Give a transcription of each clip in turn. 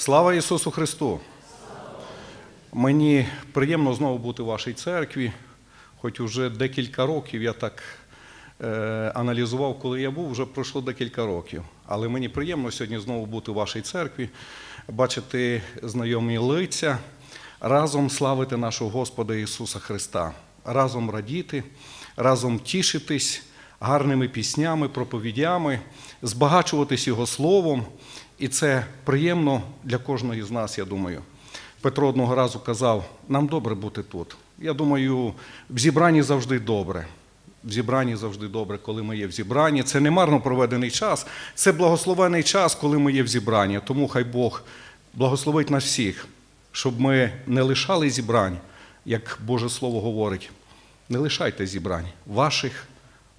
Слава Ісусу Христу! Мені приємно знову бути в вашій церкві, хоч уже декілька років я так е, аналізував, коли я був, вже пройшло декілька років. Але мені приємно сьогодні знову бути в вашій церкві, бачити знайомі лиця, разом славити нашого Господа Ісуса Христа, разом радіти, разом тішитись гарними піснями, проповідями, збагачуватись Його Словом. І це приємно для кожного з нас, я думаю. Петро одного разу казав: нам добре бути тут. Я думаю, в зібранні завжди добре. В зібранні завжди добре, коли ми є в зібранні. Це не марно проведений час, це благословений час, коли ми є в зібранні. Тому хай Бог благословить нас всіх, щоб ми не лишали зібрань, як Боже Слово говорить. Не лишайте зібрань ваших,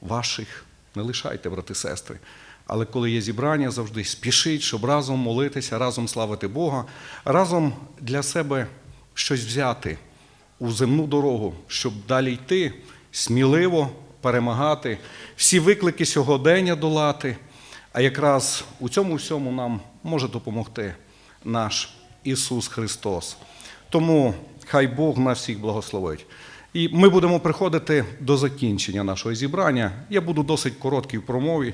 ваших, не лишайте, брати сестри. Але коли є зібрання, завжди спішіть, щоб разом молитися, разом славити Бога, разом для себе щось взяти у земну дорогу, щоб далі йти, сміливо перемагати, всі виклики сьогодення долати. А якраз у цьому всьому нам може допомогти наш Ісус Христос. Тому хай Бог нас всіх благословить. І ми будемо приходити до закінчення нашого зібрання. Я буду досить короткий в промові.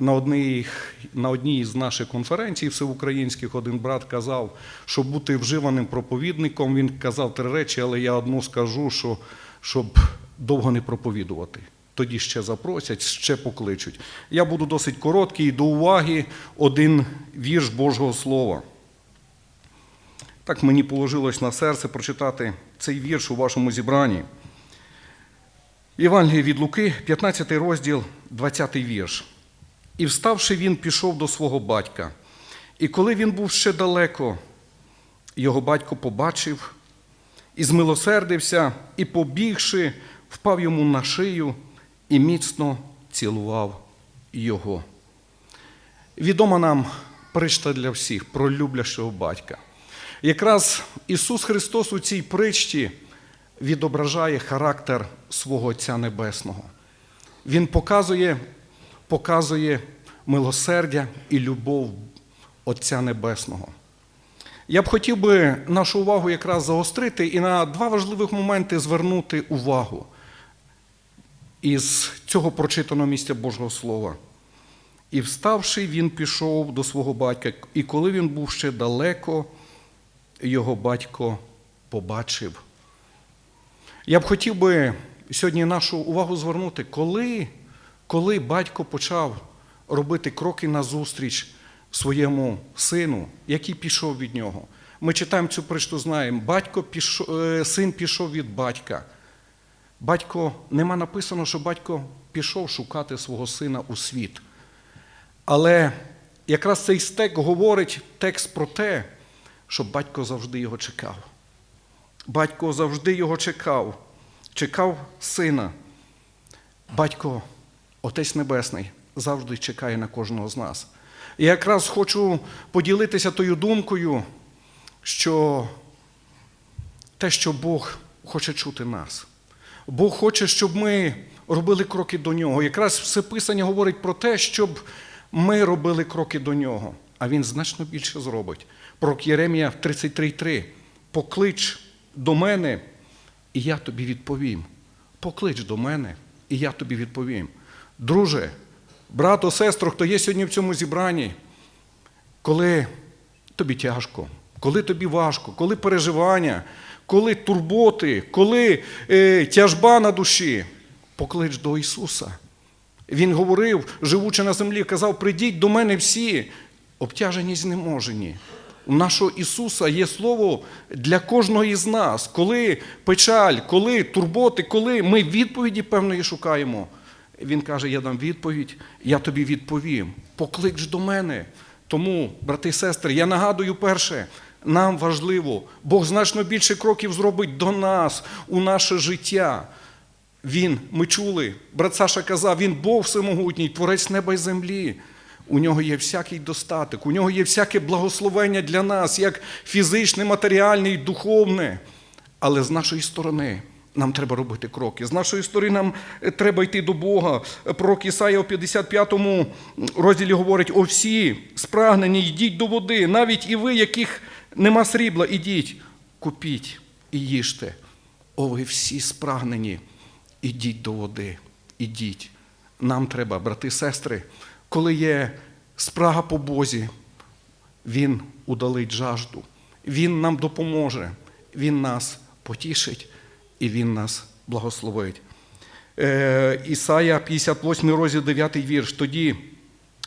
На одній, на одній з наших конференцій всеукраїнських один брат казав, що бути вживаним проповідником, він казав три речі, але я одну скажу, що щоб довго не проповідувати. Тоді ще запросять, ще покличуть. Я буду досить короткий до уваги один вірш Божого Слова. Так мені положилось на серце прочитати цей вірш у вашому зібранні. Євангеліє від Луки, 15 розділ, 20 вірш. І вставши, він пішов до свого батька. І коли він був ще далеко, його батько побачив і змилосердився, і, побігши, впав йому на шию і міцно цілував його. Відома нам причта для всіх про люблящого батька. Якраз Ісус Христос у цій притчі відображає характер свого Отця Небесного. Він показує, показує милосердя і любов Отця Небесного. Я б хотів би нашу увагу якраз загострити і на два важливих моменти звернути увагу із цього прочитаного місця Божого Слова. І вставши, він пішов до свого батька, і коли він був ще далеко, його батько побачив. Я б хотів би сьогодні нашу увагу звернути, коли, коли батько почав робити кроки назустріч своєму сину, який пішов від нього. Ми читаємо цю причту, знаємо, батько пішов, е, син пішов від батька. Батько, нема написано, що батько пішов шукати свого сина у світ. Але якраз цей стек говорить текст про те, що батько завжди його чекав. Батько завжди його чекав, чекав сина. Батько, Отець Небесний, завжди чекає на кожного з нас. І якраз хочу поділитися тою думкою, що те, що Бог хоче чути нас. Бог хоче, щоб ми робили кроки до нього. Якраз все Писання говорить про те, щоб ми робили кроки до нього, а він значно більше зробить. Пророк Єремія 33.3. Поклич до мене, і я тобі відповім. Поклич до мене, і я тобі відповім. Друже, брато, сестро, хто є сьогодні в цьому зібранні, коли тобі тяжко, коли тобі важко, коли переживання, коли турботи, коли е, тяжба на душі, поклич до Ісуса. Він говорив, живучи на землі, казав: прийдіть до мене всі, обтяжені знеможені. У нашого Ісуса є слово для кожного із нас, коли печаль, коли турботи, коли ми відповіді певної шукаємо. Він каже: Я дам відповідь, я тобі відповім. Поклич до мене. Тому, брати і сестри, я нагадую перше, нам важливо, Бог значно більше кроків зробить до нас, у наше життя. Він, ми чули, брат Саша казав, він Бог всемогутній, творець неба й землі. У нього є всякий достаток, у нього є всяке благословення для нас, як фізичне, матеріальне і духовне. Але з нашої сторони Нам треба робити кроки. З нашої сторони нам е, треба йти до Бога. Пророк Ісая у 55-му розділі говорить: о всі спрагнені, йдіть до води, навіть і ви, яких нема срібла, ідіть, купіть і їжте. О, ви всі спрагнені, ідіть до води, ідіть. Нам треба, брати, сестри, коли є спрага по Бозі, Він удалить жажду, Він нам допоможе, Він нас потішить і Він нас благословить. Е, Ісая 58 розділ 9 вірш. Тоді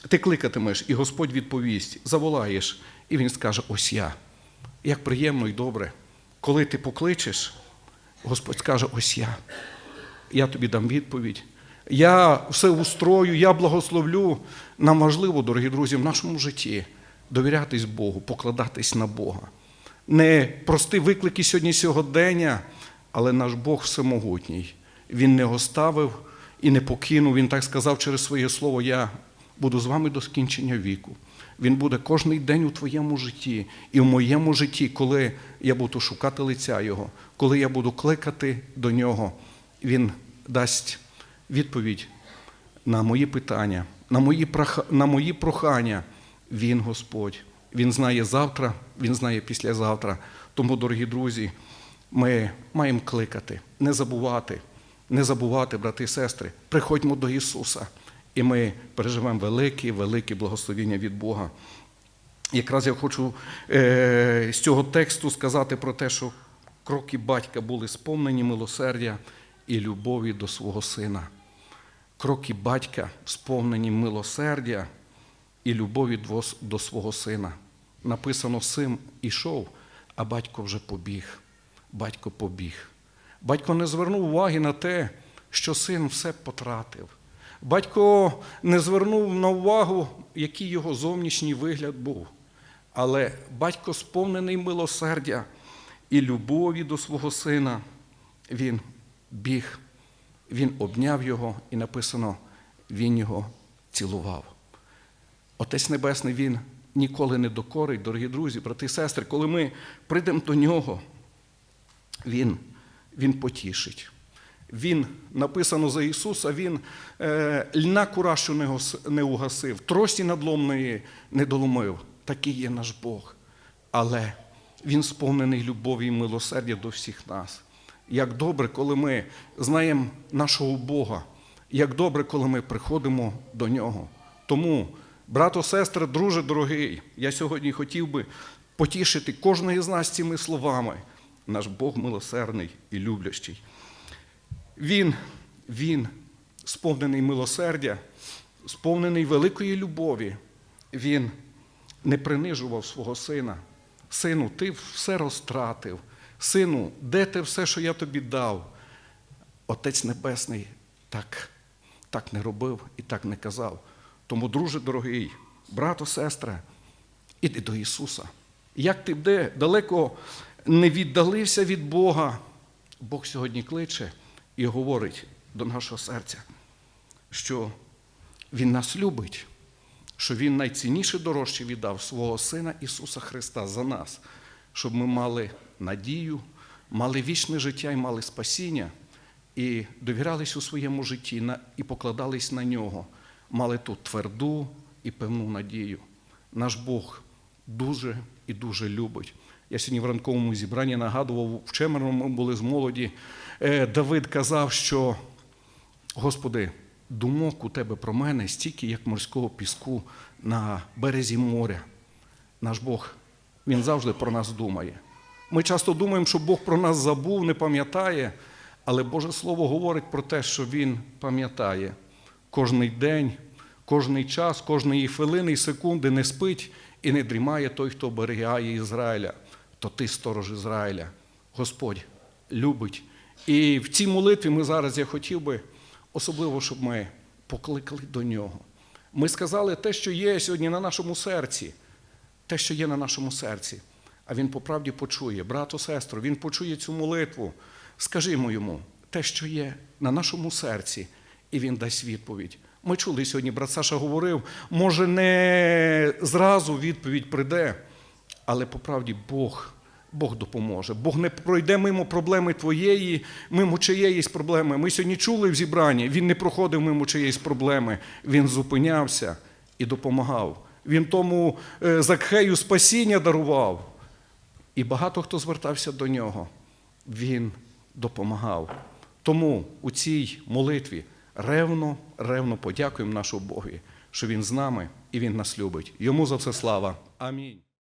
ти кликатимеш, і Господь відповість, заволаєш, і Він скаже: Ось я. Як приємно і добре, коли ти покличеш, Господь скаже: Ось я. Я тобі дам відповідь. Я все устрою, я благословлю. Нам важливо, дорогі друзі, в нашому житті довірятись Богу, покладатись на Бога. Не прості виклики сьогодні сьогодення, але наш Бог всемогутній. Він не оставив і не покинув. Він так сказав через своє слово: Я буду з вами до скінчення віку. Він буде кожний день у твоєму житті і в моєму житті, коли я буду шукати лиця Його, коли я буду кликати до нього, Він дасть відповідь на мої питання, на мої, на мої прохання. Він Господь. Він знає завтра, Він знає післязавтра. Тому, дорогі друзі, ми маємо кликати, не забувати, не забувати, брати і сестри, приходьмо до Ісуса, і ми переживемо велике, велике благословіння від Бога. Якраз я хочу е, з цього тексту сказати про те, що кроки батька були сповнені милосердя і любові до свого сина. Кроки батька сповнені милосердя і любові до свого сина. Написано, син ішов, а батько вже побіг. Батько побіг. Батько не звернув уваги на те, що син все потратив. Батько не звернув на увагу, який його зовнішній вигляд був. Але батько, сповнений милосердя і любові до свого сина, він біг, він обняв його, і написано, він його цілував. Отець Небесний, Він ніколи не докорить, дорогі друзі, брати і сестри, коли ми прийдемо до нього, Він, він потішить. Він, написано за Ісуса, Він е, льна курашу не, гос- не угасив, трості надломної не доломив. Такий є наш Бог. Але Він сповнений любові і милосердя до всіх нас. Як добре, коли ми знаємо нашого Бога, як добре, коли ми приходимо до Нього. Тому, брато, сестри, друже дорогий, я сьогодні хотів би потішити кожного з нас цими словами. Наш Бог милосердний і люблящий. Він, він сповнений милосердя, сповнений великої любові. Він не принижував свого сина. Сину, ти все розтратив. Сину, де те все, що я тобі дав? Отець Небесний так, так не робив і так не казав. Тому, друже дорогий, брато, сестра, іди до Ісуса. Як ти де далеко не віддалився від Бога, Бог сьогодні кличе і говорить до нашого серця, що Він нас любить, що Він найцінніше дорожче віддав свого Сина Ісуса Христа за нас, щоб ми мали надію, мали вічне життя і мали спасіння, і довірялись у своєму житті і покладались на нього, мали ту тверду і певну надію. Наш Бог дуже і дуже любить. Я сьогодні в ранковому зібранні нагадував, в Чемерному ми були з молоді. Е, Давид казав, що Господи, думок у тебе про мене стільки, як морського піску на березі моря. Наш Бог, Він завжди про нас думає. Ми часто думаємо, що Бог про нас забув, не пам'ятає, але Боже Слово говорить про те, що Він пам'ятає кожний день, кожний час, кожної хвилини і секунди не спить і не дрімає той, хто оберігає Ізраїля, то ти сторож Ізраїля. Господь любить. І в цій молитві ми зараз я хотів би особливо, щоб ми покликали до нього. Ми сказали те, що є сьогодні на нашому серці, те, що є на нашому серці. А він по правді почує, брато, сестру, він почує цю молитву. Скажімо йому те, що є на нашому серці, і він дасть відповідь. Ми чули сьогодні, брат Саша говорив, може, не зразу відповідь прийде, але по правді Бог, Бог допоможе. Бог не пройде мимо проблеми твоєї, мимо чиєїсь проблеми. Ми сьогодні чули в зібранні, він не проходив мимо чиєїсь проблеми. Він зупинявся і допомагав. Він тому е, Закхею спасіння дарував. І багато хто звертався до нього. Він допомагав. Тому у цій молитві ревно, ревно подякуємо нашому Богу, що Він з нами і Він нас любить. Йому за все слава. Амінь.